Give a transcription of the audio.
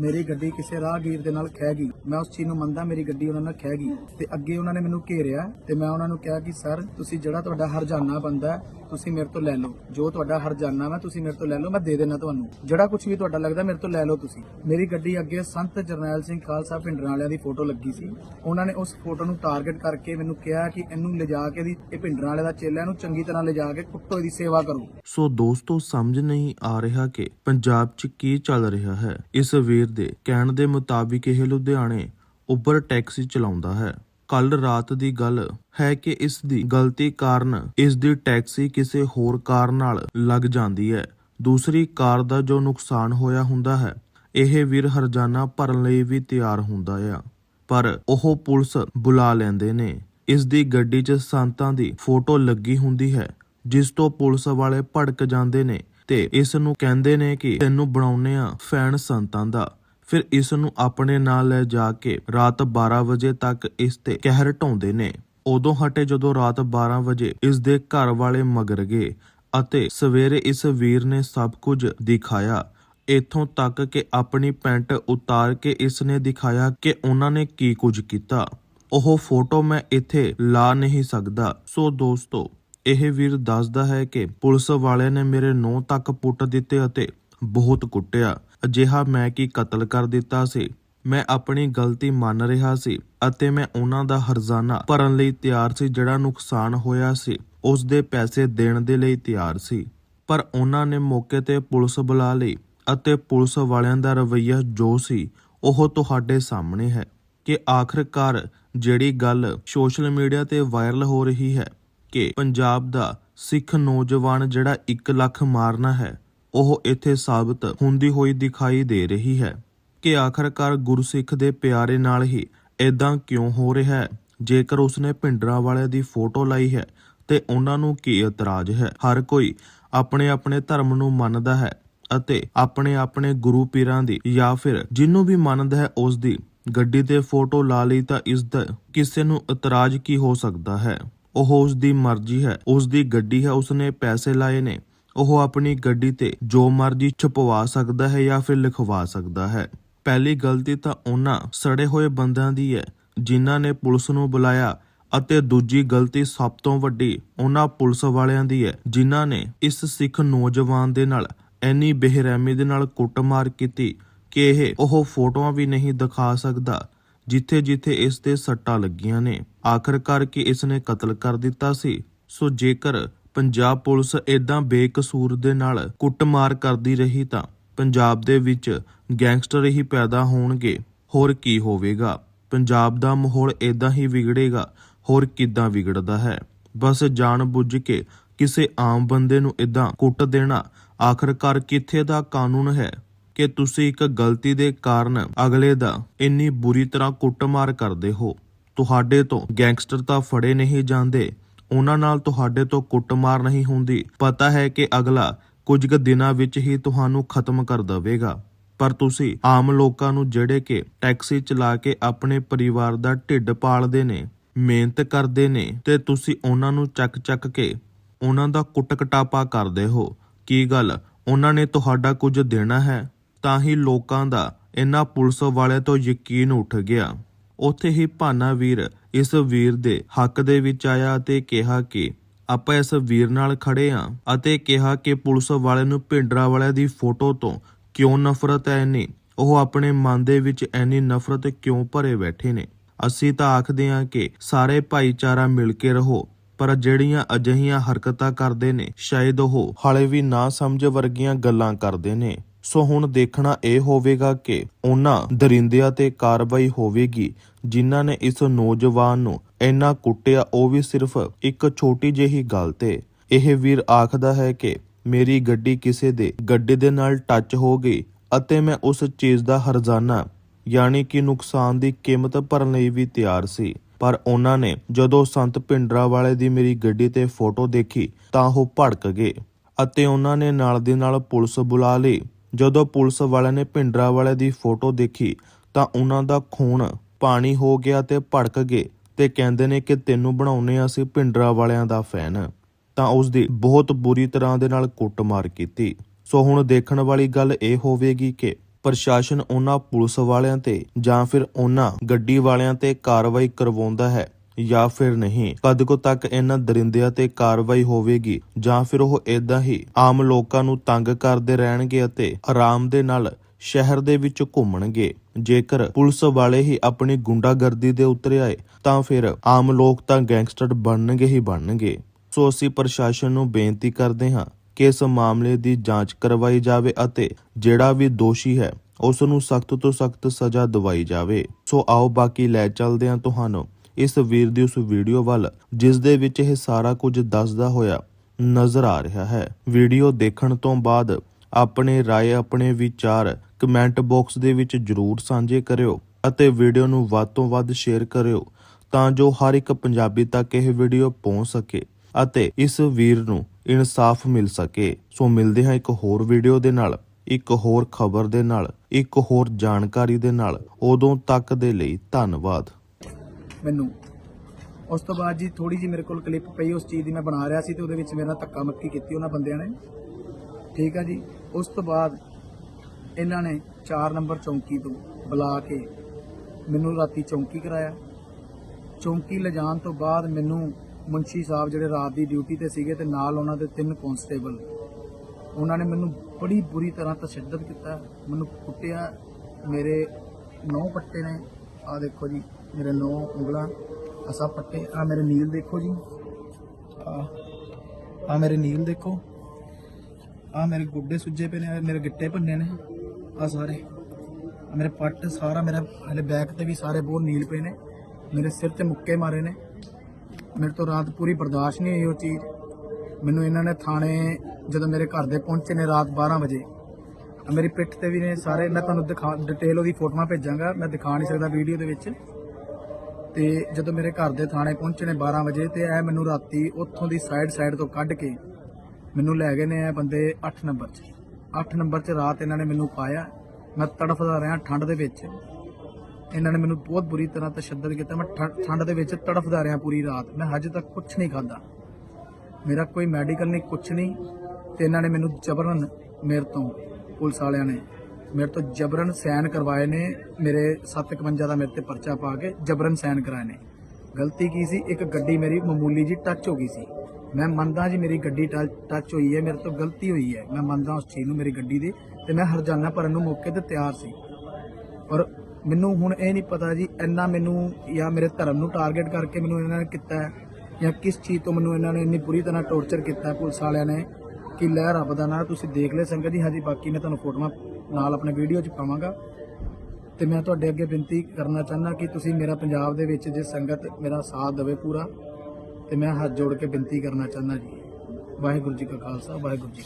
ਮੇਰੀ ਗੱਡੀ ਕਿਸੇ ਰਾਹਗੀਰ ਦੇ ਨਾਲ ਖਹਿ ਗਈ। ਮੈਂ ਉਸ ਚੀਜ਼ ਨੂੰ ਮੰਨਦਾ, ਮੇਰੀ ਗੱਡੀ ਉਹਨਾਂ ਨਾਲ ਖਹਿ ਗਈ। ਤੇ ਅੱਗੇ ਉਹਨਾਂ ਨੇ ਮੈਨੂੰ ਘੇਰਿਆ ਤੇ ਮੈਂ ਉਹਨਾਂ ਨੂੰ ਕਿਹਾ ਕਿ, ਸਰ, ਤੁਸੀਂ ਜਿਹੜਾ ਤੁਹਾਡਾ ਹਰਜਾਨਾ ਬੰਦਾ ਤੁਸੀਂ ਮੇਰੇ ਤੋਂ ਲੈ ਲਓ। ਜੋ ਤੁਹਾਡਾ ਹਰਜਾਨਾ ਵਾ, ਤੁਸੀਂ ਮੇਰੇ ਤੋਂ ਲੈ ਲਓ, ਮੈਂ ਦੇ ਦੇਣਾ ਤੁਹਾਨੂੰ। ਜਿਹੜਾ ਕੁਝ ਵੀ ਤੁਹਾਡਾ ਲੱਗਦਾ, ਮੇਰੇ ਤੋਂ ਲੈ ਲਓ ਤੁਸੀਂ। ਮੇਰੀ ਗੱਡੀ ਅੱਗੇ ਸੰਤ ਜਰਨੈਲ ਸਿੰਘ ਖਾਲਸਾ ਪਿੰਡਰਾਂ ਵਾਲਿਆਂ ਦੀ ਫੋਟੋ ਲੱਗੀ ਸੀ। ਉਹਨਾਂ ਨੇ ਉਸ ਫੋਟੋ ਨੂੰ ਟਾਰਗੇਟ ਕਰਕੇ ਮੈਨੂੰ ਕਿਹਾ ਕਿ, ਇਹਨੂੰ ਲਿਜਾ ਕੇ ਦੀ ਇਹ ਪਿੰਡਰਾਂ ਵਾਲੇ ਦਾ ਚੇਲਾ, ਇਹਨੂੰ ਚੰਗੀ ਤਰ੍ਹਾਂ ਲਿਜਾ ਕੇ ਕੁੱਟੋ ਦੀ ਸੇਵਾ ਕਰੋ। ਸੋ ਦੋਸਤੋ, ਸਮਝ ਨਹੀਂ ਆ ਰਿਹਾ ਕਿ ਪੰਜਾਬ 'ਚ ਕੀ ਚੱਲ ਰਿਹਾ ਹੈ। ਇਸ ਵੀਰ ਦੇ ਕਹਿਣ ਦੇ ਮੁਤਾਬਿਕ ਇਹ ਲੁਧਿਆਣੇ ਉਬਰ ਟੈਕਸੀ ਚਲਾਉਂਦਾ ਹੈ। ਕੱਲ ਰਾਤ ਦੀ ਗੱਲ ਹੈ ਕਿ ਇਸ ਦੀ ਗਲਤੀ ਕਾਰਨ ਇਸ ਦੀ ਟੈਕਸੀ ਕਿਸੇ ਹੋਰ ਕਾਰ ਨਾਲ ਲੱਗ ਜਾਂਦੀ ਹੈ। ਦੂਸਰੀ ਕਾਰ ਦਾ ਜੋ ਨੁਕਸਾਨ ਹੋਇਆ ਹੁੰਦਾ ਹੈ, ਇਹ ਵੀਰ ਹਰਜਾਨਾ ਭਰਨ ਲਈ ਵੀ ਤਿਆਰ ਹੁੰਦਾ ਆ। ਪਰ ਉਹ ਪੁਲਿਸ ਬੁਲਾ ਲੈਂਦੇ ਨੇ। ਇਸ ਦੀ ਗੱਡੀ 'ਚ ਸੰਤਾਂ ਦੀ ਫੋਟੋ ਲੱਗੀ ਹੁੰਦੀ ਹੈ, ਜਿਸ ਤੋਂ ਪੁਲਿਸ ਵਾਲੇ ਭੜਕ ਜਾਂਦੇ ਨੇ ਤੇ ਇਸ ਨੂੰ ਕਹਿੰਦੇ ਨੇ ਕਿ ਤੈਨੂੰ ਬਣਾਉਨੇ ਆ ਫੈਨ ਸੰਤਾਂ ਦਾ। ਫਿਰ ਇਸ ਨੂੰ ਆਪਣੇ ਨਾਲ ਲੈ ਜਾ ਕੇ ਰਾਤ 12 ਵਜੇ ਤੱਕ ਇਸ ਤੇ ਕਹਿਰ ਢਾਉਂਦੇ ਨੇ। ਉਦੋਂ ਹਟੇ ਜਦੋਂ ਰਾਤ 12 ਵਜੇ ਇਸ ਦੇ ਘਰ ਵਾਲੇ ਮਗਰ ਗਏ ਅਤੇ ਸਵੇਰੇ ਇਸ ਵੀਰ ਨੇ ਸਭ ਕੁਝ ਦਿਖਾਇਆ। ਇੱਥੋਂ ਤੱਕ ਕਿ ਆਪਣੀ ਪੈਂਟ ਉਤਾਰ ਕੇ ਇਸ ਨੇ ਦਿਖਾਇਆ ਕਿ ਉਹਨਾਂ ਨੇ ਕੀ ਕੁਝ ਕੀਤਾ। ਉਹ ਫੋਟੋ ਮੈਂ ਇੱਥੇ ਲਾ ਨਹੀਂ ਸਕਦਾ। ਸੋ ਦੋਸਤੋ, ਇਹ ਵੀਰ ਦੱਸਦਾ ਹੈ ਕਿ ਪੁਲਿਸ ਵਾਲਿਆਂ ਨੇ ਮੇਰੇ ਨੌ ਤੱਕ ਪੁੱਟ ਦਿੱਤੇ ਅਤੇ ਬਹੁਤ ਕੁੱਟਿਆ। ਅਜਿਹਾ ਮੈਂ ਕੀ ਕਤਲ ਕਰ ਦਿੱਤਾ ਸੀ? ਮੈਂ ਆਪਣੀ ਗਲਤੀ ਮੰਨ ਰਿਹਾ ਸੀ ਅਤੇ ਮੈਂ ਉਹਨਾਂ ਦਾ ਹਰਜ਼ਾਨਾ ਭਰਨ ਲਈ ਤਿਆਰ ਸੀ ਜਿਹੜਾ ਨੁਕਸਾਨ ਹੋਇਆ ਸੀ। ਉਸ ਦੇ ਪੈਸੇ ਦੇਣ ਦੇ ਲਈ ਤਿਆਰ ਸੀ। ਪਰ ਉਹਨਾਂ ਨੇ ਮੌਕੇ ਤੇ ਪੁਲਿਸ ਬੁਲਾ ਲਈ ਅਤੇ ਪੁਲਿਸ ਵਾਲਿਆਂ ਦਾ ਰਵੱਈਆ ਜੋ ਸੀ, ਉਹ ਤੁਹਾਡੇ ਸਾਹਮਣੇ ਹੈ ਕਿ ਆਖਰਕਾਰ ਜਿਹੜੀ ਗੱਲ ਸੋਸ਼ਲ ਮੀਡੀਆ ਤੇ ਵਾਇਰਲ ਹੋ ਰਹੀ ਹੈ ਕਿ ਪੰਜਾਬ ਦਾ ਸਿੱਖ ਨੌਜਵਾਨ ਜਿਹੜਾ 1 ਲੱਖ ਮਾਰਨਾ ਹੈ ਉਹ ਇੱਥੇ ਸਾਬਤ ਹੁੰਦੀ ਹੋਈ ਦਿਖਾਈ ਦੇ ਰਹੀ ਹੈ ਕਿ ਆਖਰਕਾਰ ਗੁਰਸਿੱਖ ਦੇ ਪਿਆਰੇ ਨਾਲ ਹੀ ਐਦਾਂ ਕਿਉਂ ਹੋ ਰਿਹਾ ਹੈ? ਜੇਕਰ ਉਸਨੇ ਭਿੰਡਰਾਂ ਵਾਲਿਆਂ ਦੀ ਫੋਟੋ ਲਾਈ ਹੈ ਤੇ ਉਹਨਾਂ ਨੂੰ ਕੀ ਇਤਰਾਜ਼ ਹੈ? ਹਰ ਕੋਈ ਆਪਣੇ ਆਪਣੇ ਧਰਮ ਨੂੰ ਮੰਨਦਾ ਹੈ ਅਤੇ ਆਪਣੇ ਆਪਣੇ ਗੁਰੂ ਪੀਰਾਂ ਦੀ ਜਾਂ ਫਿਰ ਜਿਹਨੂੰ ਵੀ ਮੰਨਦਾ ਹੈ ਉਸ ਦੀ ਗੱਡੀ ਤੇ ਫੋਟੋ ਲਾ ਲਈ ਤਾਂ ਇਸ ਦਾ ਕਿਸੇ ਨੂੰ ਇਤਰਾਜ਼ ਕੀ ਹੋ ਸਕਦਾ ਹੈ? ਉਹ ਉਸ ਦੀ ਮਰਜ਼ੀ ਹੈ ਉਸ ਦੀ ਗੱਡੀ ਹੈ, ਉਸਨੇ ਪੈਸੇ ਲਾਏ ਨੇ। ਉਹ ਆਪਣੀ ਗੱਡੀ ਤੇ ਜੋ ਮਰਜ਼ੀ ਛਪਵਾ ਸਕਦਾ ਹੈ ਜਾਂ ਫਿਰ ਲਿਖਵਾ ਸਕਦਾ ਹੈ। ਪਹਿਲੀ ਗਲਤੀ ਤਾਂ ਉਹਨਾਂ ਸੜੇ ਹੋਏ ਬੰਦਿਆਂ ਦੀ ਹੈ, ਜਿਨ੍ਹਾਂ ਨੇ ਪੁਲਿਸ ਨੂੰ ਬੁਲਾਇਆ ਅਤੇ ਦੂਜੀ ਗਲਤੀ ਸਭ ਤੋਂ ਵੱਡੀ ਉਹਨਾਂ ਪੁਲਿਸ ਵਾਲਿਆਂ ਦੀ ਹੈ, ਜਿਨ੍ਹਾਂ ਨੇ ਇਸ ਸਿੱਖ ਨੌਜਵਾਨ ਦੇ ਨਾਲ ਐਨੀ ਬੇਰਹਿਮੀ ਦੇ ਨਾਲ ਕੁੱਟਮਾਰ ਕੀਤੀ ਕਿ ਇਹ ਉਹ ਫੋਟੋਆਂ ਵੀ ਨਹੀਂ ਦਿਖਾ ਸਕਦਾ, ਜਿੱਥੇ ਜਿੱਥੇ ਇਸ ਤੇ ਸੱਟਾਂ ਲੱਗੀਆਂ ਨੇ। ਆਖਰਕਾਰ ਕਿ ਇਸ ਨੇ ਕਤਲ ਕਰ ਦਿੱਤਾ ਸੀ, ਸੋ ਜੇਕਰ ਪੰਜਾਬ ਪੁਲਿਸ ਇਦਾਂ ਬੇਕਸੂਰ ਦੇ ਨਾਲ ਕੁੱਟਮਾਰ ਕਰਦੀ ਰਹੀ ਤਾਂ ਪੰਜਾਬ ਦੇ ਵਿੱਚ ਗੈਂਗਸਟਰ ਹੀ ਪੈਦਾ ਹੋਣਗੇ। ਹੋਰ ਕੀ ਹੋਵੇਗਾ? ਪੰਜਾਬ ਦਾ ਮਾਹੌਲ ਇਦਾਂ ਹੀ ਵਿਗੜੇਗਾ, ਹੋਰ ਕਿੱਦਾਂ ਵਿਗੜਦਾ ਹੈ? ਬਸ ਜਾਣ ਬੁੱਝ ਕੇ ਕਿਸੇ ਆਮ ਬੰਦੇ ਨੂੰ ਇਦਾਂ ਕੁੱਟ ਦੇਣਾ ਆਖਰਕਾਰ ਕਿੱਥੇ ਦਾ ਕਾਨੂੰਨ ਹੈ ਕਿ ਤੁਸੀਂ ਇੱਕ ਗਲਤੀ ਦੇ ਕਾਰਨ ਅਗਲੇ ਦਾ ਇੰਨੀ ਬੁਰੀ ਤਰ੍ਹਾਂ ਕੁੱਟਮਾਰ ਕਰਦੇ ਹੋ? ਤੁਹਾਡੇ ਤੋਂ ਗੈਂਗਸਟਰ ਤਾਂ ਫੜੇ ਨਹੀਂ ਜਾਂਦੇ। ਉਹਨਾਂ ਨਾਲ ਤੁਹਾਡੇ ਤੋਂ ਕੁੱਟਮਾਰ ਨਹੀਂ ਹੁੰਦੀ। ਪਤਾ ਹੈ ਕਿ ਅਗਲਾ ਕੁਝ ਕੁ ਦਿਨਾਂ ਵਿੱਚ ਹੀ ਤੁਹਾਨੂੰ ਖਤਮ ਕਰ ਦੇਵੇਗਾ। ਪਰ ਤੁਸੀਂ ਆਮ ਲੋਕਾਂ ਨੂੰ ਜਿਹੜੇ ਕਿ ਟੈਕਸੀ ਚਲਾ ਕੇ ਆਪਣੇ ਪਰਿਵਾਰ ਦਾ ਢਿੱਡ ਪਾਲਦੇ ਨੇ, ਮਿਹਨਤ ਕਰਦੇ ਨੇ, ਤੇ ਤੁਸੀਂ ਉਹਨਾਂ ਨੂੰ ਚੱਕ ਚੱਕ ਕੇ ਉਹਨਾਂ ਦਾ ਕੁੱਟ-ਕਟਾਪਾ ਕਰਦੇ ਹੋ। ਕੀ ਗੱਲ? ਉਹਨਾਂ ਨੇ ਤੁਹਾਡਾ ਕੁਝ ਦੇਣਾ ਹੈ? ਤਾਂ ਹੀ ਲੋਕਾਂ ਦਾ ਇਹਨਾਂ ਪੁਲਿਸ ਵਾਲਿਆਂ ਤੋਂ ਯਕੀਨ ਉੱਠ ਗਿਆ। ਉੱਥੇ ਹੀ ਭਾਨਾ ਵੀਰ ਇਸ ਵੀਰ ਦੇ ਹੱਕ ਦੇ ਵਿੱਚ ਆਇਆ ਅਤੇ ਕਿਹਾ ਕਿ ਆਪਾਂ ਇਸ ਵੀਰ ਨਾਲ ਖੜੇ ਆਂ ਅਤੇ ਕਿਹਾ ਕਿ ਪੁਲਿਸ ਵਾਲੇ ਨੂੰ ਭਿੰਡਰਾ ਵਾਲਿਆਂ ਦੀ ਫੋਟੋ ਤੋਂ ਕਿਉਂ ਨਫ਼ਰਤ ਹੈ ਇੰਨੀ? ਉਹ ਆਪਣੇ ਮਨ ਦੇ ਵਿੱਚ ਇੰਨੀ ਨਫ਼ਰਤ ਕਿਉਂ ਭਰੇ ਬੈਠੇ ਨੇ? ਅਸੀਂ ਤਾਂ ਆਖਦੇ ਹਾਂ ਕਿ ਸਾਰੇ ਭਾਈਚਾਰਾ ਮਿਲ ਕੇ ਰਹੋ, ਪਰ ਜਿਹੜੀਆਂ ਅਜਿਹੀਆਂ ਹਰਕਤਾਂ ਕਰਦੇ ਨੇ, ਸ਼ਾਇਦ ਉਹ ਹਾਲੇ ਵੀ ਨਾ ਸਮਝ ਵਰਗੀਆਂ ਗੱਲਾਂ ਕਰਦੇ ਨੇ। ਸੋ ਹੁਣ ਦੇਖਣਾ ਇਹ ਹੋਵੇਗਾ ਕਿ ਉਹਨਾਂ ਦਰਿੰਦਿਆਂ ਤੇ ਕਾਰਵਾਈ ਹੋਵੇਗੀ, ਜਿਨ੍ਹਾਂ ਨੇ ਇਸ ਨੌਜਵਾਨ ਨੂੰ ਇੰਨਾ ਕੁੱਟਿਆ, ਉਹ ਵੀ ਸਿਰਫ ਇੱਕ ਛੋਟੀ ਜਿਹੀ ਗੱਲ ਤੇ। ਇਹ ਵੀਰ ਆਖਦਾ ਹੈ ਕਿ ਮੇਰੀ ਗੱਡੀ ਕਿਸੇ ਦੇ ਗੱਡੇ ਦੇ ਨਾਲ ਟੱਚ ਹੋ ਗਈ ਅਤੇ ਮੈਂ ਉਸ ਚੀਜ਼ ਦਾ ਹਰਜ਼ਾਨਾ, ਯਾਨੀ ਕਿ ਨੁਕਸਾਨ ਦੀ ਕੀਮਤ ਭਰਨ ਲਈ ਵੀ ਤਿਆਰ ਸੀ। ਪਰ ਉਹਨਾਂ ਨੇ ਜਦੋਂ ਸੰਤ ਪਿੰਡਰਾ ਵਾਲੇ ਦੀ ਮੇਰੀ ਗੱਡੀ ਤੇ ਫੋਟੋ ਦੇਖੀ ਤਾਂ ਉਹ ਭੜਕ ਗਏ ਅਤੇ ਉਹਨਾਂ ਨੇ ਨਾਲ ਦੀ ਨਾਲ ਪੁਲਿਸ ਬੁਲਾ ਲਈ। ਜਦੋਂ ਪੁਲਿਸ ਵਾਲਿਆਂ ਨੇ ਪਿੰਡਰਾ ਵਾਲੇ ਦੀ ਫੋਟੋ ਦੇਖੀ ਤਾਂ ਉਹਨਾਂ ਦਾ ਖੂਨ ਪਾਣੀ ਹੋ ਗਿਆ ਤੇ ਭੜਕ ਗਏ ਤੇ ਕਹਿੰਦੇ ਨੇ ਕਿ ਤੈਨੂੰ ਬਣਾਉਨੇ ਅਸੀਂ ਪਿੰਡਰਾ ਵਾਲਿਆਂ ਦਾ ਫੈਨ। ਤਾਂ ਉਸ ਦੀ ਬਹੁਤ ਬੁਰੀ ਤਰ੍ਹਾਂ ਦੇ ਨਾਲ ਕੁੱਟਮਾਰ ਕੀਤੀ। ਸੋ ਹੁਣ ਦੇਖਣ ਵਾਲੀ ਗੱਲ ਇਹ ਹੋਵੇਗੀ ਕਿ ਪ੍ਰਸ਼ਾਸਨ ਉਹਨਾਂ ਪੁਲਿਸ ਵਾਲਿਆਂ ਤੇ ਜਾਂ ਫਿਰ ਉਹਨਾਂ ਗੱਡੀ ਵਾਲਿਆਂ ਤੇ ਕਾਰਵਾਈ ਕਰਵਾਉਂਦਾ ਹੈ ਜਾਂ ਫਿਰ ਨਹੀਂ। ਕਦ ਕੋ ਤੱਕ ਇਹਨਾਂ ਦਰਿੰਦਿਆਂ ਤੇ ਕਾਰਵਾਈ ਹੋਵੇਗੀ, ਜਾਂ ਫਿਰ ਉਹ ਇਦਾਂ ਹੀ ਆਮ ਲੋਕਾਂ ਨੂੰ ਤੰਗ ਕਰਦੇ ਰਹਿਣਗੇ ਅਤੇ ਆਰਾਮ ਦੇ ਨਾਲ ਸ਼ਹਿਰ ਦੇ ਵਿੱਚ ਘੁੰਮਣਗੇ। ਜੇਕਰ ਪੁਲਿਸ ਵਾਲੇ ਹੀ ਆਪਣੀ ਗੁੰਡਾਗਰਦੀ ਦੇ ਉਤਰ ਆਏ, ਤਾਂ ਫਿਰ ਆਮ ਲੋਕ ਤਾਂ ਗੈਂਗਸਟਰ ਬਣਨਗੇ ਹੀ ਬਣਨਗੇ। ਸੋ ਅਸੀਂ ਪ੍ਰਸ਼ਾਸਨ ਨੂੰ ਬੇਨਤੀ ਕਰਦੇ ਹਾਂ ਕਿ ਇਸ ਮਾਮਲੇ ਦੀ ਜਾਂਚ ਕਰਵਾਈ ਜਾਵੇ ਅਤੇ ਜਿਹੜਾ ਵੀ ਦੋਸ਼ੀ ਹੈ, ਉਸ ਨੂੰ ਸਖਤ ਤੋਂ ਸਖਤ ਸਜ਼ਾ ਦਿਵਾਈ ਜਾਵੇ। ਸੋ ਆਓ ਬਾਕੀ ਲੈ ਚੱਲਦੇ ਹਾਂ ਤੁਹਾਨੂੰ ਇਸ ਵੀਰ ਦੀ ਉਸ ਵੀਡੀਓ ਵੱਲ, ਜਿਸ ਦੇ ਵਿੱਚ ਇਹ ਸਾਰਾ ਕੁਝ ਦੱਸਦਾ ਹੋਇਆ ਨਜ਼ਰ ਆ ਰਿਹਾ ਹੈ। ਵੀਡੀਓ ਦੇਖਣ ਤੋਂ ਬਾਅਦ ਆਪਣੇ ਰਾਏ, ਆਪਣੇ ਵਿਚਾਰ ਕਮੈਂਟ ਬਾਕਸ ਦੇ ਵਿੱਚ ਜਰੂਰ ਸਾਂਝੇ ਕਰਿਓ ਅਤੇ ਵੀਡੀਓ ਨੂੰ ਵੱਧ ਤੋਂ ਵੱਧ ਸ਼ੇਅਰ ਕਰਿਓ ਤਾਂ ਜੋ ਹਰ ਇੱਕ ਪੰਜਾਬੀ ਤੱਕ ਇਹ ਵੀਡੀਓ ਪਹੁੰਚ ਸਕੇ ਅਤੇ ਇਸ ਵੀਰ ਨੂੰ ਇਨਸਾਫ ਮਿਲ ਸਕੇ। ਸੋ ਮਿਲਦੇ ਹਾਂ ਇੱਕ ਹੋਰ ਵੀਡੀਓ ਦੇ ਨਾਲ, ਇੱਕ ਹੋਰ ਖਬਰ ਦੇ ਨਾਲ, ਇੱਕ ਹੋਰ ਜਾਣਕਾਰੀ ਦੇ ਨਾਲ। ਉਦੋਂ ਤੱਕ ਦੇ ਲਈ ਧੰਨਵਾਦ। ਮੈਨੂੰ। ਉਸ ਤੋਂ ਬਾਅਦ ਜੀ ਥੋੜੀ ਜੀ ਮੇਰੇ ਕੋਲ ਕਲਿੱਪ ਪਈ, ਉਸ ਚੀਜ਼ ਦੀ ਮੈਂ ਬਣਾ ਰਿਹਾ ਸੀ ਤੇ ਉਹਦੇ ਵਿੱਚ ਮੇਰੇ ਨਾਲ ਧੱਕਾ ਮੱਕੀ ਕੀਤੀ ਉਹਨਾਂ ਬੰਦਿਆਂ ਨੇ। ਠੀਕ ਆ ਜੀ? ਉਸ ਤੋਂ ਬਾਅਦ ਇਹਨਾਂ ਨੇ 4 ਨੰਬਰ ਚੌਂਕੀ ਤੋਂ ਬੁਲਾ ਕੇ ਮੈਨੂੰ ਰਾਤੀ ਚੌਂਕੀ ਕਰਾਇਆ। ਚੌਂਕੀ ਲਿਜਾਣ ਤੋਂ ਬਾਅਦ ਮੈਨੂੰ ਮੁੰਸ਼ੀ ਸਾਹਿਬ ਜਿਹੜੇ ਰਾਤ ਦੀ ਡਿਊਟੀ ਤੇ ਸੀਗੇ ਤੇ ਨਾਲ ਉਹਨਾਂ ਦੇ ਤਿੰਨ ਕਨਸਟੇਬਲ ਉਹਨਾਂ ਨੇ ਮੈਨੂੰ ਬੜੀ ਬੁਰੀ ਤਰ੍ਹਾਂ ਤਸ਼ੱਦਦ ਕੀਤਾ। ਮੈਨੂੰ ਕੁੱਟਿਆ। ਮੇਰੇ ਨੌ ਪੱਟੇ ਨੇ। ਆ ਦੇਖੋ ਜੀ। ਮੇਰੇ ਨੌ ਉਂਗਲਾਂ ਅਸਾ ਪੱਟੇ ਆ ਮੇਰੇ ਨੀਲ ਦੇਖੋ ਜੀ। ਆ ਆ ਮੇਰੇ ਨੀਲ ਦੇਖੋ। ਆ ਮੇਰੇ ਗੁੱਡੇ ਸੁੱਜੇ ਪਏ ਨੇ ਮੇਰੇ ਗਿੱਟੇ ਭੰਨੇ ਨੇ ਆ ਸਾਰੇ। ਆਹ ਮੇਰੇ ਪੱਟ ਸਾਰਾ ਮੇਰਾ, ਹਲੇ ਬੈਕ ਤੇ ਵੀ ਸਾਰੇ ਬਹੁਤ ਨੀਲ ਪਏ ਨੇ। ਮੇਰੇ ਸਿਰ ਤੇ ਮੁੱਕੇ ਮਾਰੇ ਨੇ। ਮੇਰੇ ਤੋਂ ਰਾਤ ਪੂਰੀ ਬਰਦਾਸ਼ਤ ਨਹੀਂ ਹੋਈ ਉਹ ਚੀਜ਼। ਮੈਨੂੰ ਇਹਨਾਂ ਨੇ ਥਾਣੇ, ਜਦੋਂ ਮੇਰੇ ਘਰ ਦੇ ਪਹੁੰਚੇ ਨੇ ਰਾਤ 12 ਵਜੇ। ਮੇਰੀ ਪਿੱਠ ਤੇ ਵੀ ਨੇ ਸਾਰੇ, ਮੈਂ ਤੁਹਾਨੂੰ ਦਿਖਾ ਡਿਟੇਲ ਉਹਦੀ ਫੋਟੋਆਂ ਭੇਜਾਂਗਾ। ਮੈਂ ਦਿਖਾ ਨਹੀਂ ਸਕਦਾ ਵੀਡੀਓ ਦੇ ਵਿੱਚ। ਤੇ ਜਦੋਂ ਮੇਰੇ ਘਰ ਦੇ ਥਾਣੇ ਪਹੁੰਚਣੇ ਨੇ 12 ਵਜੇ ਤੇ ਇਹ ਮੈਨੂੰ ਰਾਤੀ ਉੱਥੋਂ ਦੀ ਸਾਈਡ ਸਾਈਡ ਤੋਂ ਕੱਢ ਕੇ ਮੈਨੂੰ ਲੈ ਗਏ ਨੇ ਇਹ ਬੰਦੇ 8 ਨੰਬਰ 'ਚ। 8 ਨੰਬਰ 'ਚ ਰਾਤ ਇਹਨਾਂ ਨੇ ਮੈਨੂੰ ਪਾਇਆ। ਮੈਂ ਤੜਫਦਾ ਰਿਹਾ ਠੰਡ ਦੇ ਵਿੱਚ। ਇਹਨਾਂ ਨੇ ਮੈਨੂੰ ਬਹੁਤ ਬੁਰੀ ਤਰ੍ਹਾਂ ਤਸ਼ੱਦਦ ਕੀਤਾ। ਮੈਂ ਠ- ਠੰਡ ਦੇ ਵਿੱਚ ਤੜਫਦਾ ਰਿਹਾ ਪੂਰੀ ਰਾਤ। ਮੈਂ ਹਜੇ ਤੱਕ ਕੁਝ ਨਹੀਂ ਖਾਦਾ ਮੇਰਾ ਕੋਈ ਮੈਡੀਕਲ ਨਹੀਂ ਕੁਝ ਨਹੀਂ। ਤੇ ਇਹਨਾਂ ਨੇ ਮੈਨੂੰ ਜਬਰਨ ਮੇਰੇ ਤੋਂ ਪੁਲਿਸ ਵਾਲਿਆਂ ਨੇ ਮੇਰੇ ਤੋਂ ਜਬਰਨ ਸਾਈਨ ਕਰਵਾਏ ਨੇ, ਮੇਰੇ 751 ਦਾ ਮੇਰੇ ਤੇ ਪਰਚਾ ਪਾ ਕੇ ਜਬਰਨ ਸਾਈਨ ਕਰਾਏ ਨੇ। ਗਲਤੀ ਕੀ ਸੀ? ਇੱਕ ਗੱਡੀ ਮੇਰੀ ਮਾਮੂਲੀ ਜੀ ਟੱਚ ਹੋ ਗਈ ਸੀ। ਮੈਂ ਮੰਨਦਾ ਜੀ ਮੇਰੀ ਗੱਡੀ ਟੱਚ ਹੋਈ ਹੈ, ਮੇਰੇ ਤੋਂ ਗਲਤੀ ਹੋਈ ਹੈ। ਮੈਂ ਮੰਨਦਾ ਉਸ ਚੀਜ਼ ਨੂੰ ਮੇਰੀ ਗੱਡੀ ਦੀ ਤੇ ਮੈਂ ਹਰਜਾਨਾ ਭਰਨ ਨੂੰ ਮੌਕੇ ਤੇ ਤਿਆਰ ਸੀ। ਪਰ ਮੈਨੂੰ ਹੁਣ ਇਹ ਨਹੀਂ ਪਤਾ ਜੀ ਇੰਨਾ ਮੈਨੂੰ ਜਾਂ ਮੇਰੇ ਧਰਮ ਨੂੰ ਟਾਰਗੇਟ ਕਰਕੇ ਮੈਨੂੰ ਇਹਨਾਂ ਨੇ ਕੀਤਾ ਜਾਂ ਕਿਸ ਚੀਜ਼ ਤੋਂ ਮੈਨੂੰ ਇਹਨਾਂ ਨੇ ਇੰਨੀ ਬੁਰੀ ਤਰ੍ਹਾਂ ਟੌਰਚਰ ਕੀਤਾ ਪੁਲਿਸ ਵਾਲਿਆਂ ਨੇ। ਕਿ ਲੈ ਰੱਬ ਦਾ ਨਾਂ ਤੁਸੀਂ ਦੇਖ ਲੈ ਸੰਗਤ ਜੀ ਹਾਂਜੀ, ਬਾਕੀ ਮੈਂ ਤੁਹਾਨੂੰ ਫੋਟੋਆਂ ਨਾਲ ਆਪਣੇ ਵੀਡੀਓ 'ਚ ਪਾਵਾਂਗਾ। ਤੇ ਮੈਂ ਤੁਹਾਡੇ ਅੱਗੇ ਬੇਨਤੀ ਕਰਨਾ ਚਾਹੁੰਦਾ ਕਿ ਤੁਸੀਂ ਮੇਰਾ ਪੰਜਾਬ ਦੇ ਵਿੱਚ ਜੇ ਸੰਗਤ ਮੇਰਾ ਸਾਥ ਦੇਵੇ ਪੂਰਾ, ਤੇ ਮੈਂ ਹੱਥ ਜੋੜ ਕੇ ਬੇਨਤੀ ਕਰਨਾ ਚਾਹੁੰਦਾ ਜੀ। ਵਾਹਿਗੁਰੂ ਜੀ ਕਾ ਖਾਲਸਾ, ਵਾਹਿਗੁਰੂ ਜੀ